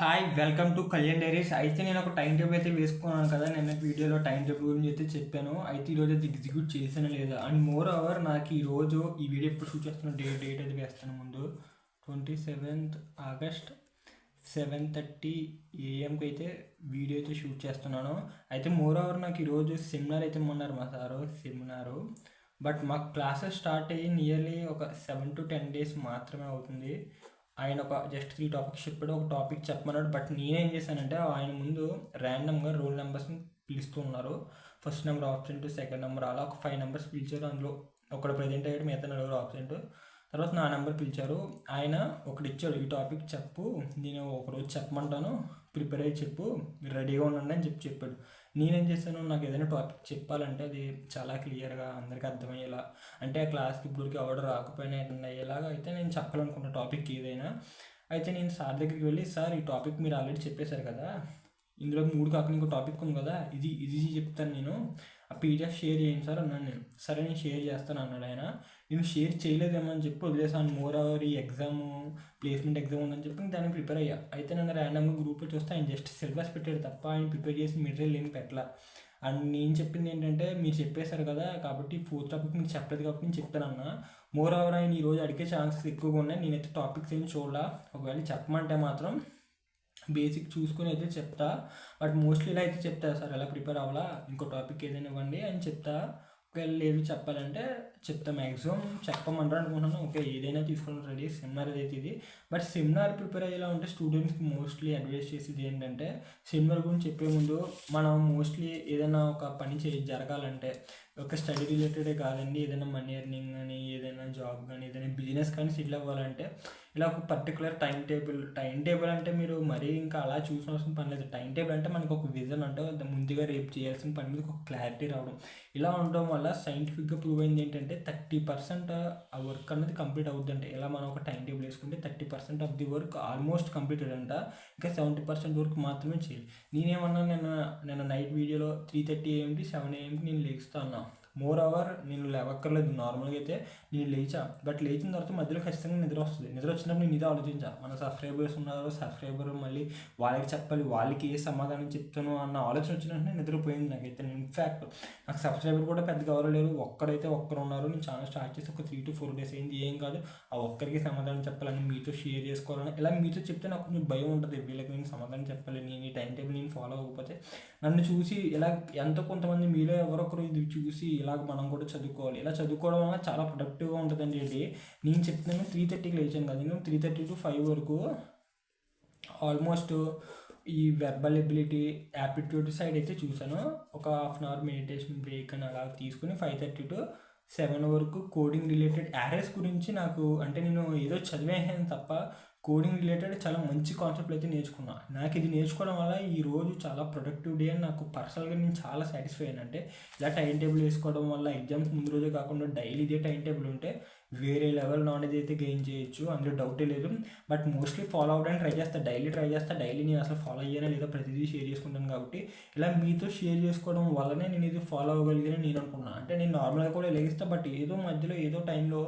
Hi welcome to Kalyan diaries అయితే నేను ఒక టైం టేబుల్ అయితే వేసుకున్నాను కదా నేను వీడియోలో టైం టేబుల్ గురించి అయితే చెప్పాను. అయితే ఈరోజు అయితే ఎగ్జిక్యూట్ చేసాను లేదా? అండ్ మోర్ ఓవర్ నాకు ఈరోజు ఈ వీడియో ఎప్పుడు షూట్ చేస్తున్నాను డేట్ డేట్ అయితే వేస్తాను ముందు. Twenty seventh August seven thirty ఏఎంకి అయితే వీడియో అయితే షూట్ చేస్తున్నాను. అయితే మోర్ ఓవర్ నాకు ఈరోజు సెమినార్ అయితే ఉన్నారు మా సారు సెమినారు బట్ మాకు క్లాసెస్ స్టార్ట్ అయ్యి నియర్లీ ఒక సెవెన్ టు టెన్ డేస్ మాత్రమే అవుతుంది. ఆయన ఒక జస్ట్ త్రీ టాపిక్స్ చెప్పాడు ఒక టాపిక్ చెప్పమన్నాడు. బట్ నేనేం చేశానంటే ఆయన ముందు ర్యాండమ్గా రోల్ నెంబర్స్ని పిలుస్తూ ఉన్నారు. First number absent second number అలా ఒక ఫైవ్ నెంబర్స్ పిలిచారు. అందులో ఒకడు ప్రజెంట్ అయ్యాడు మిగతా నలుగురు ఆబ్సెంట్ తర్వాత నా నెంబర్ పిలిచారు. ఆయన ఒకటి ఇచ్చాడు ఈ టాపిక్ చెప్పు నేను ఒకరోజు చెప్పమంటాను. ప్రిపేర్ అయ్యి చెప్పు రెడీగా ఉండండి అని చెప్పి చెప్పాడు. నేనేం చేశాను నాకు ఏదైనా టాపిక్ చెప్పాలంటే అది చాలా క్లియర్గా అందరికీ అర్థమయ్యేలా అంటే ఆ క్లాస్కి ఇప్పటికి ఎవరు రాకపోయినా అయ్యేలాగా అయితే నేను చెప్పాలనుకున్న టాపిక్ ఏదైనా. అయితే నేను సార్ దగ్గరికి వెళ్ళి సార్ ఈ టాపిక్ మీరు ఆల్రెడీ చెప్పేశారు కదా ఇందులో మూడు కాకుండా ఇంకో టాపిక్ ఉంది కదా ఇది ఇది చెప్తాను నేను. ఆ పీడిఎఫ్ షేర్ చేయండి సార్ అన్నాను నేను. సరే నేను షేర్ చేస్తాను అన్నాడు ఆయన. నేను షేర్ చేయలేదేమో అని చెప్పి వదిలేసాను మోర్ ఓవర్ ఈ ఎగ్జామ్ ప్లేస్మెంట్ ఎగ్జామ్ ఉందని చెప్పి దానికి ప్రిపేర్ అయ్యా. అయితే నన్ను ర్యాండమ్గా గ్రూప్లో చూస్తే ఆయన జస్ట్ సిలబస్ పెట్టాడు తప్ప ఆయన ప్రిపేర్ చేసి మెటీరియల్ ఏం పెట్టలా. అండ్ నేను చెప్పింది ఏంటంటే మీరు చెప్పేశారు కదా కాబట్టి ఫోర్త్ టాపిక్ మీకు చెప్పలేదు కాబట్టి నేను చెప్తానన్నా మోర్ ఓవర్ ఆయన ఈరోజు అడిగే ఛాన్సెస్ ఎక్కువగా ఉన్నాయి. నేనైతే టాపిక్స్ ఏం చూడాల. ఒకవేళ చెప్పమంటే మాత్రం బేసిక్ చూసుకుని అయితే చెప్తా. బట్ మోస్ట్లీ ఇలా అయితే చెప్తా. సార్ ఎలా ప్రిపేర్ అవ్వాలా? ఇంకో టాపిక్ ఏదైనా ఇవ్వండి అని చెప్తా. ఒకవేళ లేదు చెప్పాలంటే చెప్తా మ్యాక్సిమం చెప్పమంటారు అనుకుంటున్నాను. ఓకే ఏదైనా తీసుకోవడం రెడీ సెమినార్ అయితే ఇది. బట్ సెమినార్ ప్రిపేర్ అయ్యేలా ఉంటే స్టూడెంట్స్కి మోస్ట్లీ అడ్వైస్ చేసేది ఏంటంటే సెమినార్ గురించి చెప్పే ముందు మనం మోస్ట్లీ ఏదైనా ఒక పని చే జరగాలంటే ఒక స్టడీ రిలేటెడే కాదండి. ఏదైనా మనీ ఎర్నింగ్ అని ఏదైనా జాబ్ కానీ ఏదైనా బిజినెస్ కానీ సెటిల్ అవ్వాలంటే ఇలా ఒక particular time table time table అంటే మీరు మరీ ఇంకా అలా చూసిన పని లేదు. టైం టేబుల్ అంటే మనకు ఒక విజన్ అంటే ముందుగా రేపు చేయాల్సిన పని మీద ఒక క్లారిటీ రావడం. ఇలా ఉండడం వల్ల సైంటిఫిక్గా ప్రూవ్ అయింది ఏంటంటే థర్టీ పర్సెంట్ ఆ వర్క్ అనేది కంప్లీట్ అవుద్ది అంటే ఇలా మనం ఒక టైం టేబుల్ వేసుకుంటే thirty percent of the work almost completed అంట ఇంకా సెవెంటీ పర్సెంట్ వర్క్ మాత్రమే చేయాలి. నేనేమన్నా నేను నేను నైట్ వీడియోలో త్రీ థర్టీ ఏఎంకి సెవెన్ ఏఎంకి నేను లేస్తాను? మోర్ అవర్ నేను లేవక్కర్లేదు. నార్మల్గా అయితే నేను లేచా. బట్ లేచిన తర్వాత మధ్యలో ఖచ్చితంగా నిద్ర వస్తుంది. నిద్ర వచ్చినప్పుడు నేను ఇది ఆలోచించా. మన సబ్స్క్రైబర్స్ ఉన్నారు సబ్స్క్రైబర్ మళ్ళీ వాళ్ళకి చెప్పాలి. వాళ్ళకి ఏ సమాధానం చెప్తాను అన్న ఆలోచన వచ్చిన వెంటనే నిద్రపోయింది నాకైతే. ఇన్ఫ్యాక్ట్ నాకు సబ్స్క్రైబర్ కూడా పెద్దగా ఎవరు లేరు. ఒక్కడైతే ఒక్కరు ఉన్నారు. నేను ఛానల్ స్టార్ట్ చేసి ఒక త్రీ టు ఫోర్ డేస్ అయింది. ఏం కాదు. ఆ ఒక్కరికి సమాధానం చెప్పాలని మీతో షేర్ చేసుకోవాలని ఇలా మీతో చెప్తే నాకు కొంచెం భయం ఉంటుంది. వీళ్ళకి నేను సమాధానం చెప్పాలి. నేను ఈ టైం టేబుల్ నేను ఫాలో అవ్వకపోతే నన్ను చూసి ఇలా ఎంతో కొంతమంది మీలో ఎవరొకరు ఇది చూసి ఇలాగ మనం కూడా చదువుకోవాలి. ఇలా చదువుకోవడం వల్ల చాలా ప్రొడక్టివ్గా ఉంటుందండి ఏంటి నేను చెప్తున్నాను త్రీ థర్టీకి లేచాను కదా నేను త్రీ థర్టీ టు ఫైవ్ వరకు ఆల్మోస్ట్ ఈ వెర్బల్ ఎబిలిటీ యాప్టిట్యూడ్ సైడ్ అయితే చూసాను ఒక half an hour meditation break అని అలా తీసుకుని ఫైవ్ థర్టీ టు సెవెన్ వరకు కోడింగ్ రిలేటెడ్ యారెస్ గురించి నాకు అంటే నేను ఏదో చదివేసాను తప్ప కోడింగ్ రిలేటెడ్ చాలా మంచి కాన్సెప్ట్లు అయితే నేర్చుకున్నా. నాకు ఇది నేర్చుకోవడం వల్ల ఈరోజు చాలా ప్రొడక్టివ్ డే అని నాకు పర్సనల్గా నేను చాలా సాటిస్ఫై అయ్యాను అంటే ఇలా టైం టేబుల్ వేసుకోవడం వల్ల ఎగ్జామ్స్ ముందు రోజే కాకుండా డైలీ ఇదే టైం టేబుల్ ఉంటే వేరే లెవెల్ నాలెడ్జ్ అయితే గెయిన్ చేయొచ్చు అందులో డౌటే లేదు. బట్ మోస్ట్లీ ఫాలో అవ్వడానికి ట్రై చేస్తా డైలీ ట్రై చేస్తా డైలీ నేను అసలు ఫాలో అయ్యానా లేదా ప్రతిదీ షేర్ చేసుకుంటాను కాబట్టి ఇలా మీతో షేర్ చేసుకోవడం వల్లనే నేను ఇది ఫాలో అవ్వగలిగానని నేను అనుకున్నాను అంటే నేను నార్మల్గా కూడా లెగిస్తా బట్ ఏదో మధ్యలో ఏదో టైంలో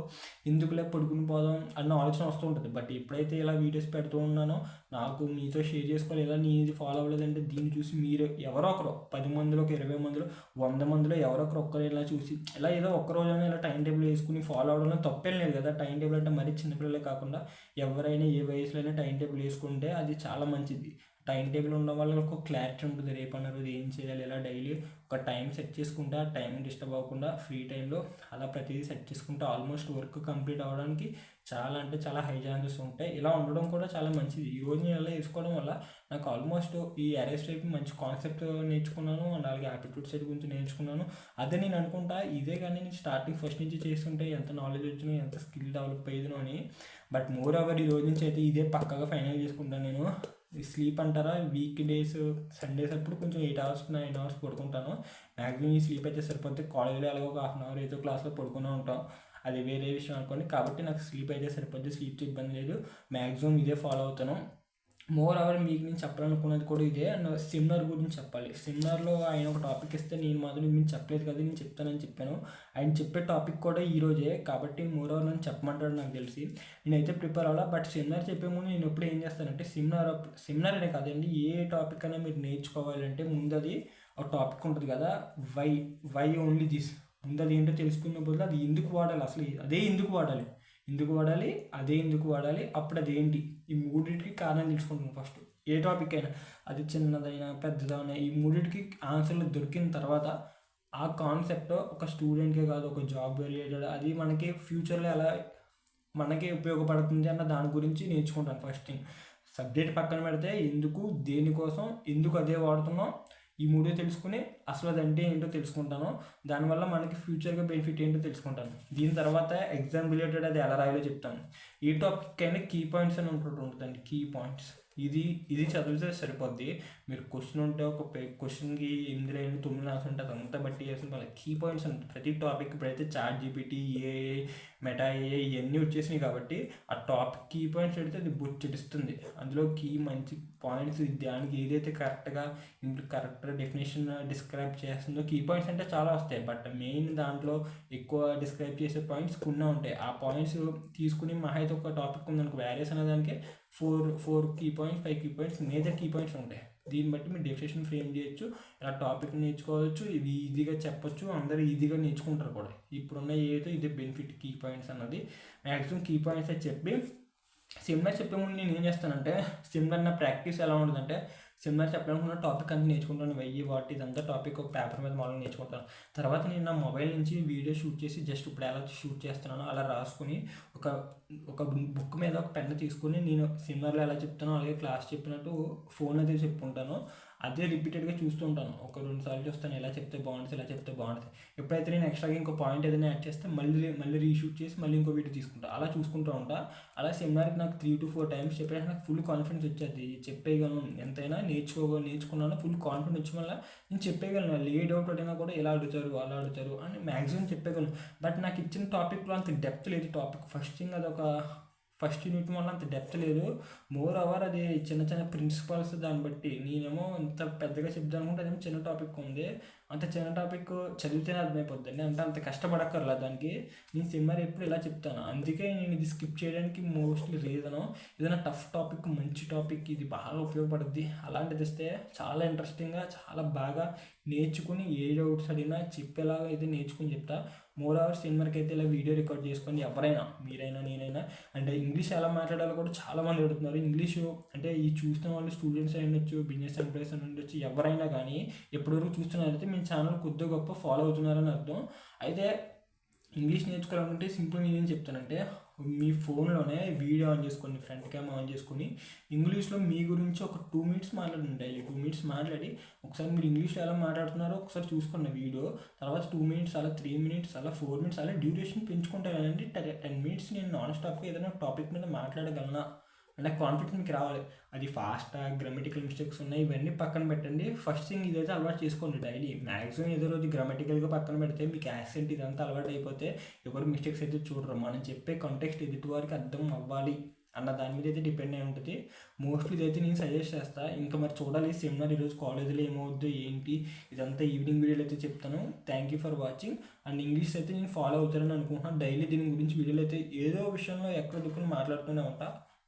ఎందుకులే పడుకుని పోదాం అన్న ఆలోచన వస్తూ ఉంటుంది. బట్ ఎప్పుడైతే ఇలా వీడియోస్ పెడుతూ ఉన్నానో నాకు మీతో షేర్ చేసుకోవాలి ఇలా నేను ఇది ఫాలో అవ్వలేదంటే దీన్ని చూసి మీరు ఎవరో ఒకరు పది మందిలో ఒక ఇరవై మందిలో వంద మందిలో ఎవరో ఒకరు ఒక్కరు ఇలా చూసి ఇలా ఏదో ఒక్క ఇలా టైం టేబుల్ వేసుకుని ఫాలో అవడంలో తప్పేం లేదు కదా. టైం టేబుల్ అంటే మరీ చిన్నపిల్లలే కాకుండా ఎవరైనా ఏ వయసులో అయినా టైం టేబుల్ వేసుకుంటే అది చాలా మంచిది. టైం టేబుల్ ఉన్న వాళ్ళకి ఒక క్లారిటీ ఉంటుంది. రేపు అన్న రోజు ఏం చేయాలి ఎలా డైలీ ఒక టైం సెట్ చేసుకుంటా టైం డిస్టర్బ్ అవ్వకుండా ఫ్రీ టైంలో అలా ప్రతిదీ సెట్ చేసుకుంటా ఆల్మోస్ట్ వర్క్ కంప్లీట్ అవ్వడానికి చాలా అంటే చాలా హై ఛాన్సెస్ ఉంటాయి. ఇలా ఉండడం కూడా చాలా మంచిది. ఈ రోజు నేను అలా వేసుకోవడం వల్ల నాకు ఆల్మోస్ట్ ఈ అరెస్ట్ టైప్ మంచి కాన్సెప్ట్ నేర్చుకున్నాను అండ్ అలాగే యాప్టిట్యూడ్ సైడ్ గురించి నేర్చుకున్నాను. అదే నేను అనుకుంటా ఇదే కానీ నేను స్టార్టింగ్ ఫస్ట్ నుంచి చేస్తుంటే ఎంత నాలెడ్జ్ వచ్చినా ఎంత స్కిల్ డెవలప్ అయ్యేది అని. బట్ మోర్ ఓవర్ ఈ రోజు నుంచి అయితే ఇదే పక్కగా ఫైనల్ చేసుకుంటాను నేను. స్లీప్ అంటారా? వీక్ డేస్ సండేస్ అప్పుడు కొంచెం ఎయిట్ అవర్స్ నైన్ అవర్స్ పడుకుంటాను. మ్యాక్సిమం ఈ స్లీప్ అయితే సరిపోతే కాలేజ్లో అలాగే ఒక హాఫ్ అన్ అవర్ ఏదో క్లాస్లో పడుకునే ఉంటాం. అది వేరే విషయం అనుకోండి. కాబట్టి నాకు స్లీప్ అయితే సరిపోద్ది స్లీప్ ఇబ్బంది లేదు. మ్యాక్సిమం ఇదే ఫాలో అవుతాను. మోర్ అవర్ మీకు నేను చెప్పాలనుకున్నది కూడా ఇదే. అండ్ సెమినార్ గురించి చెప్పాలి. సెమినార్లో ఆయన ఒక టాపిక్ ఇస్తే నేను మాత్రం మీకు చెప్పలేదు కదా నేను చెప్తానని చెప్పాను. ఆయన చెప్పే టాపిక్ కూడా ఈరోజే కాబట్టి మోర్ అవర్ నన్ను చెప్పమంటాడు నాకు తెలిసి. నేనైతే ప్రిపేర్ అవ్వాలా? బట్ సెమినార్ చెప్పే ముందు నేను ఎప్పుడు ఏం చేస్తానంటే సెమినార్ సెమినార్ అనే కాదండి ఏ టాపిక్ అయినా మీరు నేర్చుకోవాలంటే ముందు అది ఒక టాపిక్ ఉంటుంది కదా వై వై ఓన్లీ దిస్ ముందు అది ఏంటో తెలుసుకున్న బదులు అది ఎందుకు వాడాలి? అసలు అదే ఎందుకు వాడాలి? ఎందుకు వాడాలి? అదే ఎందుకు వాడాలి? అప్పుడు అదేంటి ఈ మూడింటికి కారణం తెలుసుకుంటాను ఫస్ట్ ఏ టాపిక్ అయినా అది చిన్నదైనా పెద్దదైనా ఈ మూడింటికి ఆన్సర్లు దొరికిన తర్వాత ఆ కాన్సెప్ట్ ఒక స్టూడెంట్కే కాదు ఒక జాబ్ రిలేటెడ్ అది మనకి ఫ్యూచర్లో ఎలా మనకి ఉపయోగపడుతుంది అన్న దాని గురించి నేర్చుకుంటాను ఫస్ట్ థింగ్ సబ్జెక్ట్ పక్కన పెడితే ఎందుకు దేనికోసం ఎందుకు అదే వాడుతున్నాం? ఈ మూడే తెలుసుకుని అసలు అది అంటే ఏంటో తెలుసుకుంటాను. దానివల్ల మనకి ఫ్యూచర్గా బెనిఫిట్ ఏంటో తెలుసుకుంటాను. దీని తర్వాత ఎగ్జామ్ రిలేటెడ్ అది ఎలా రాయాలో చెప్తాను. ఈ టాపిక్ అయినా కీ పాయింట్స్ అని ఉంటుంది ఉంటుందండి. కీ పాయింట్స్ ఇది ఇది చదివితే సరిపోద్ది. మీరు క్వశ్చన్ ఉంటే ఒక క్వశ్చన్కి ఎనిమిది లైన్ తొమ్మిది ఆన్సర్ ఉంటే అదంతా బట్టి చేసిన మళ్ళీ కీ పాయింట్స్ ఉంటాయి ప్రతి టాపిక్ ఇప్పుడైతే చాట్ జీపీటీ ఏ మెటా ఏ ఇవన్నీ వచ్చేసినాయి కాబట్టి ఆ టాపిక్ కీ పాయింట్స్ పెడితే అది బొచ్చెడిస్తుంది అందులో కీ మంచి పాయింట్స్ దానికి ఏదైతే కరెక్ట్గా కరెక్ట్గా డెఫినేషన్ డిస్క్రైబ్ చేస్తుందో. కీ పాయింట్స్ అంటే చాలా వస్తాయి. బట్ మెయిన్ దాంట్లో ఎక్కువ డిస్క్రైబ్ చేసే పాయింట్స్ కొన్ని ఉంటాయి. ఆ పాయింట్స్ తీసుకుని మహా అయితే ఒక టాపిక్ ఉందనుకో వ్యారియస్ అనే దానికి four four key points five key points major key points ఉంటాయి. దీన్ని బట్టి మీరు డెఫినేషన్ ఫ్రేమ్ చేయొచ్చు ఇలా టాపిక్ నేర్చుకోవచ్చు ఇవి ఈజీగా చెప్పొచ్చు అందరూ ఈజీగా నేర్చుకుంటారు కూడా. ఇప్పుడున్న ఏదో ఇదే బెనిఫిట్ కీ పాయింట్స్ అన్నది. మ్యాక్సిమం కీ పాయింట్స్ అని చెప్పి సెమినార్ చెప్పే ముందు నేను ఏం చేస్తానంటే సెమినార్ నా ప్రాక్టీస్ ఎలా ఉంటుందంటే సెమినార్ చెప్పాలనుకున్న టాపిక్ అంతా నేర్చుకుంటాను. వెయ్యి వాటి ఇదంతా టాపిక్ ఒక పేపర్ మీద మామూలుగా నేర్చుకుంటాను. తర్వాత నేను నా మొబైల్ నుంచి వీడియో షూట్ చేసి జస్ట్ ఇప్పుడు ఎలా షూట్ చేస్తున్నానో అలా రాసుకుని ఒక ఒక బుక్ మీద ఒక పెన్ తీసుకుని నేను సెమినార్లో ఎలా చెప్తానో అలాగే క్లాస్ చెప్పినట్టు ఫోన్ అయితే చెప్పుకుంటాను. అదే రిపీటెడ్గా చూస్తూ ఉంటాను. ఒక రెండు సార్లు చూస్తాను ఎలా చెప్తే బాగుంటుంది ఎలా చెప్తే బాగుంటుంది. ఎప్పుడైతే నేను ఎక్స్ట్రాగా ఇంకో పాయింట్ ఏదైనా యాడ్ చేస్తే మళ్ళీ మళ్ళీ రీషూట్ చేసి మళ్ళీ ఇంకో వీడియో తీసుకుంటాను అలా చూసుకుంటూ ఉంటా. అలా సెమినార్కి నాకు త్రీ టు ఫోర్ టైమ్స్ చెప్పేసి నాకు ఫుల్ కాన్ఫిడెన్స్ వచ్చేది. చెప్పేయగలను ఎంతైనా నేర్చుకో నేర్చుకున్నాను ఫుల్ కాన్ఫిడెన్స్ వచ్చి మళ్ళీ నేను చెప్పేయగలను. ఏ డౌట్ అడిగినా కూడా ఎలా అడుగుతారు అలా అడుగుతారు అని మ్యాక్సిమం చెప్పేయగలను. బట్ నాకు ఇచ్చిన టాపిక్లో అంత డెప్త్ లేదు టాపిక్ ఫస్ట్ థింగ్ అదొక ఫస్ట్ యూనిట్ వల్ల అంత డెప్త్ లేదు. మోర్ అవర్ అది చిన్న చిన్న ప్రిన్సిపల్స్ దాన్ని బట్టి. నేనేమో ఇంత పెద్దగా చెప్తాను అనుకుంటే అదేమో చిన్న టాపిక్ ఉంది. అంత చిన్న టాపిక్ చదివితేనే అర్థమైపోద్దండి అంటే అంత కష్టపడక్కర్లా దానికి. నేను సినిమా ఎప్పుడు ఇలా చెప్తాను. అందుకే నేను ఇది స్కిప్ చేయడానికి మోస్ట్లీ రీజను ఏదైనా టఫ్ టాపిక్ మంచి టాపిక్ ఇది బాగా ఉపయోగపడుద్ది. అలాంటిది ఇస్తే చాలా ఇంట్రెస్టింగ్గా చాలా బాగా నేర్చుకుని ఏ డౌట్స్ అడిగినా చెప్పేలాగా అయితే నేర్చుకుని చెప్తా. మోర్ అవర్స్ సినిమాకి అయితే ఇలా వీడియో రికార్డ్ చేసుకొని ఎవరైనా మీరైనా నేనైనా అంటే ఇంగ్లీష్ ఎలా మాట్లాడాలో కూడా చాలా మంది అడుగుతున్నారు. ఇంగ్లీషు అంటే ఈ చూస్తున్న వాళ్ళు స్టూడెంట్స్ అయి ఉండొచ్చు బిజినెస్ ఎంప్లాయీస్ అని ఉండొచ్చు ఎవరైనా కానీ ఎప్పటివరకు చూస్తున్నారైతే మీ ఛానల్ కొద్దిగా గొప్ప ఫాలో అవుతున్నారని అర్థం. అయితే ఇంగ్లీష్ నేర్చుకోవాలనుకుంటే సింపుల్ నేను ఏం చెప్తానంటే మీ ఫోన్లోనే వీడియో ఆన్ చేసుకొని ఫ్రంట్ క్యామ్ ఆన్ చేసుకొని ఇంగ్లీష్లో మీ గురించి ఒక టూ మినిట్స్ మాట్లాడండి డైలీ టూ మినిట్స్ మాట్లాడి ఒకసారి మీరు ఇంగ్లీష్లో ఎలా మాట్లాడుతున్నారో ఒకసారి చూసుకోండి వీడియో. తర్వాత టూ మినిట్స్ అలా త్రీ మినిట్స్ అలా ఫోర్ మినిట్స్ అలా డ్యూరేషన్ పెంచుకుంటానండి టెన్ మినిట్స్ నేను నాన్ స్టాప్గా ఏదైనా టాపిక్ మీద మాట్లాడగలనా? అంటే కాన్ఫిడెన్స్ మీకు రావాలి. అది ఫాస్ట్ గ్రామటికల్ మిస్టేక్స్ ఉన్నాయి ఇవన్నీ పక్కన పెట్టండి. ఫస్ట్ థింగ్ ఇదైతే అలవాటు చేసుకోండి డైలీ మ్యాక్సిమం ఏదో రోజు గ్రామటికల్గా పక్కన పెడితే మీకు యాక్సెంట్ ఇదంతా అలవాటు అయిపోతే ఎవరు మిస్టేక్స్ అయితే చూడరు. మనం చెప్పే కాంటెక్స్ట్ ఎదుటి వారికి అర్థం అవ్వాలి అన్న దాని మీద అయితే డిపెండ్ అయి ఉంటుంది. మోస్ట్లీ ఇదైతే నేను సజెస్ట్ చేస్తాను ఇంకా మరి చూడాలి సెమినార్ ఈరోజు కాలేజీలో ఏమవుద్దు ఏంటి? ఇదంతా ఈవినింగ్ వీడియోలు అయితే చెప్తాను. Thank you for watching and English అయితే నేను ఫాలో అవుతానని అనుకుంటున్నాను. డైలీ దీని గురించి వీడియోలు అయితే ఏదో విషయంలో ఎక్కడ దుక్కుని మాట్లాడుతూనే ఉంటా.